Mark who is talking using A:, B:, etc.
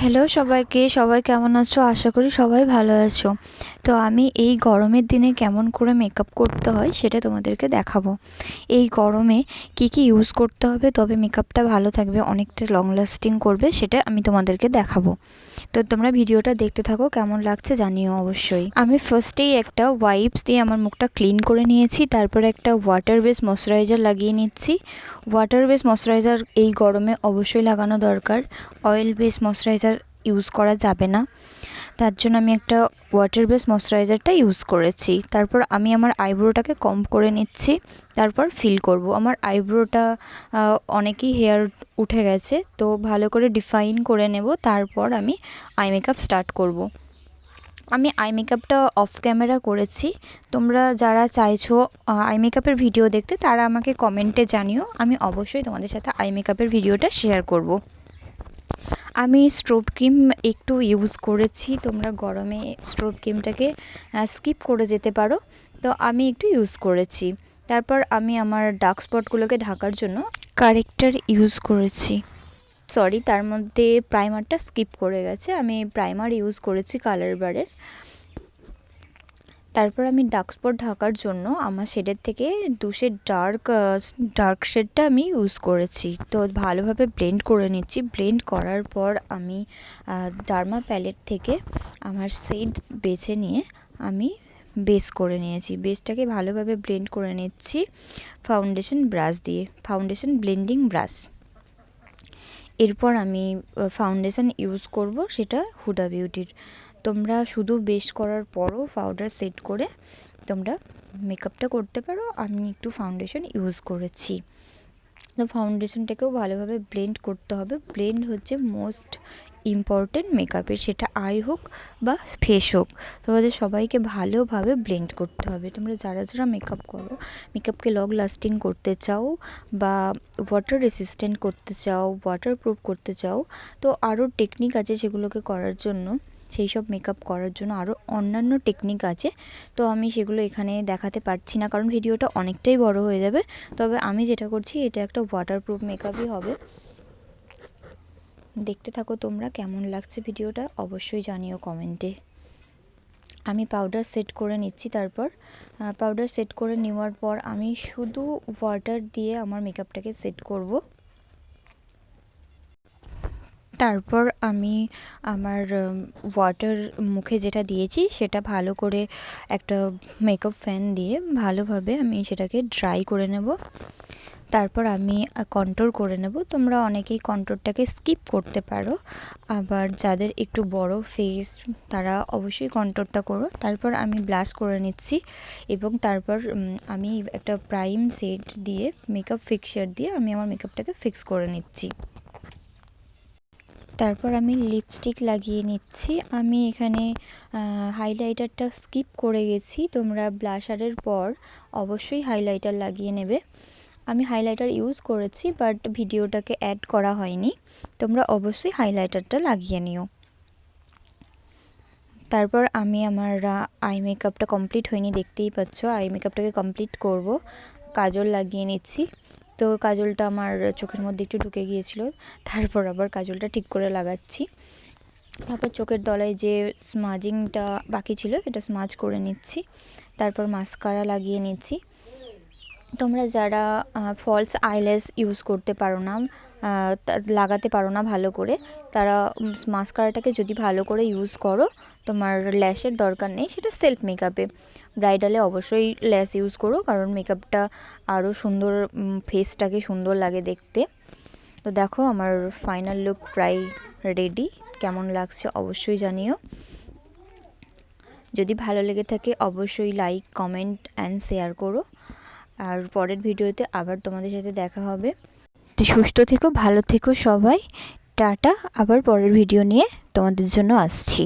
A: Hello সবাইকে, সবাই কেমন আছো? আশা করি সবাই ভালো আছো। তো আমি এই গরমের দিনে কেমন করে মেকআপ করতে হয় সেটা তোমাদেরকে দেখাবো। এই গরমে কি কি ইউজ করতে হবে? তবে মেকআপটা ভালো থাকবে, অনেকটা লং লাস্টিং করবে, সেটা আমি তোমাদেরকে দেখাবো। তো তোমরা ভিডিওটা দেখতে থাকো, কেমন লাগছে জানিও অবশ্যই। আমি ফার্স্টেই একটা ওয়াইপস দিয়ে আমার মুখটা ক্লিন করে নিয়েছি, তারপর একটা ওয়াটার বেস ময়শ্চারাইজার লাগিয়ে নিচ্ছি। ওয়াটার বেস ময়শ্চারাইজার এই গরমে অবশ্যই লাগানো দরকার। অয়েল বেস ময়শ্চারাইজার ইউজ করা যাবে না। তার জন্য আমি একটা ওয়াটার বেস ময়শ্চারাইজারটা ইউজ করেছি। তারপর আমি আমার আইব্রোটাকে কম করে নিচ্ছি, তারপর ফিল করব। আমার আইব্রোটা অনেকই হেয়ার উঠে গেছে, তো ভালো করে ডিফাইন করে নেব, তারপর আমি আই মেকআপ স্টার্ট করব। আমি আই মেকআপটা অফ ক্যামেরা করেছি। তোমরা যারা চাইছো আই মেকআপের ভিডিও দেখতে, তারা আমাকে কমেন্টে জানিও। আমি অবশ্যই তোমাদের সাথে আই মেকআপের ভিডিওটা শেয়ার করব। আমি স্ট্রোব ক্রিম একটু ইউজ করেছি। তোমরা গরমে স্ট্রোব ক্রিমটাকে স্কিপ করে যেতে পারো। তো আমি একটু ইউজ করেছি। তারপর আমি আমার ডার্ক স্পটগুলোকে ঢাকার জন্য কারেক্টার ইউজ করেছি। সরি তার মধ্যে প্রাইমারটা স্কিপ করে গেছে। আমি প্রাইমার ইউজ করেছি কালার বারের তারপর আমি ডার্ক স্পট ঢাকার জন্য আমার শেডের থেকে দু শেড ডার্ক ডার্ক শেডটা আমি ইউজ করেছি। তো ভালোভাবে ব্লেন্ড করে নিচ্ছি। ব্লেন্ড করার পর আমি ডার্মা প্যালেট থেকে আমার শেড বেছে নিয়ে আমি বেস করে নিয়েছি। বেসটাকে ভালোভাবে ব্লেন্ড করে নিচ্ছি ফাউন্ডেশন ব্রাশ দিয়ে ফাউন্ডেশন ব্লেন্ডিং ব্রাশ এরপর আমি ফাউন্ডেশন ইউজ করব সেটা হুডা বিউটির তোমরা শুধু বেশ করার পরও পাউডার সেট করে তোমরা মেকআপটা করতে পারো। আমি একটু ফাউন্ডেশন ইউজ করেছি। তো ফাউন্ডেশনটাকেও ভালোভাবে ব্লেন্ড করতে হবে। ব্লেন্ড হচ্ছে মোস্ট ইম্পর্টেন্ট মেকআপের সেটা আই হোক বা ফেস হোক। তোমাদের সবাইকে ভালোভাবে ব্লেন্ড করতে হবে। তোমরা যারা যারা মেকআপ করো মেকআপকে লং লাস্টিং করতে চাও বা ওয়াটার রেসিস্ট্যান্ট করতে চাও ওয়াটার প্রুফ করতে চাও, তো আরও টেকনিক আছে সেগুলোকে করার জন্য। সেই সব মেকআপ করার জন্য আরও অন্যান্য টেকনিক আছে। তো আমি সেগুলো এখানে দেখাতে পারছি না, কারণ ভিডিওটা অনেকটাই বড় হয়ে যাবে। তবে আমি যেটা করছি, এটা একটা ওয়াটারপ্রুফ মেকআপই হবে। দেখতে থাকো তোমরা কেমন লাগছে ভিডিওটা, অবশ্যই জানিও কমেন্টে আমি পাউডার সেট করে নিচ্ছি তারপর। পাউডার সেট করে নেওয়ার পর আমি শুধু ওয়াটার দিয়ে আমার মেকআপটাকে সেট করব। তারপর আমি আমার ওয়াটার মুখে যেটা দিয়েছি সেটা ভালো করে একটা মেকআপ ফ্যান দিয়ে ভালোভাবে আমি সেটাকে ড্রাই করে নেব। তারপর আমি কন্ট্রোল করে নেব। তোমরা অনেকেই কন্ট্রোলটাকে স্কিপ করতে পারো। আবার যাদের একটু বড় ফেস তারা অবশ্যই কন্ট্রোলটা করো। তারপর আমি ব্লাশ করে নিচ্ছি এবং তারপর আমি একটা প্রাইম সেট দিয়ে মেকআপ ফিক্সার দিয়ে আমি আমার মেকআপটাকে ফিক্স করে নিচ্ছি। তারপর আমি লিপস্টিক লাগিয়ে নিচ্ছি। আমি এখানে হাইলাইটারটা স্কিপ করে গেছি। তোমরা ব্লাশারের পর অবশ্যই হাইলাইটার লাগিয়ে নেবে। আমি হাইলাইটার ইউজ করেছি বাট ভিডিওটাকে অ্যাড করা হয়নি। তোমরা অবশ্যই হাইলাইটারটা লাগিয়ে নিও। তারপর আমি আমার আই মেকআপটা কমপ্লিট হয়নি, দেখতেই পাচ্ছ। আই মেকআপটাকে কমপ্লিট করব। কাজল লাগিয়ে নিচ্ছি। তো কাজলটা আমার চোখের মধ্যে একটু ঢুকে গিয়েছিল। তারপর আবার কাজলটা ঠিক করে লাগাচ্ছি। তারপর চোখের তলায় যে স্মাজিংটা বাকি ছিল, এটা স্মাজ করে নিচ্ছি। তারপর মাস্কারা লাগিয়ে নিচ্ছি। তোমরা যারা ফলস আইলেস ইউজ করতে পারো না লাগাতে পারো না ভালো করে, তারা মাস্কারাটাকে যদি ভালো করে ইউজ করো তোমার ল্যাশের দরকার নেই, সেটা সেলফ মেকআপে ব্রাইডালে অবশ্যই ল্যাশ ইউজ করো, কারণ মেকআপটা আরও সুন্দর ফেসটাকে সুন্দর লাগে দেখতে। তো দেখো আমার ফাইনাল লুক প্রায় রেডি কেমন লাগছে অবশ্যই জানিও। যদি ভালো লেগে থাকে অবশ্যই লাইক কমেন্ট অ্যান্ড শেয়ার করো। আর পরের ভিডিওতে আবার তোমাদের সাথে দেখা হবে। তো সুস্থ থেকো, ভালো থেকো সবাই। টাটা, আবার পরের ভিডিও নিয়ে তোমাদের জন্য আসছি।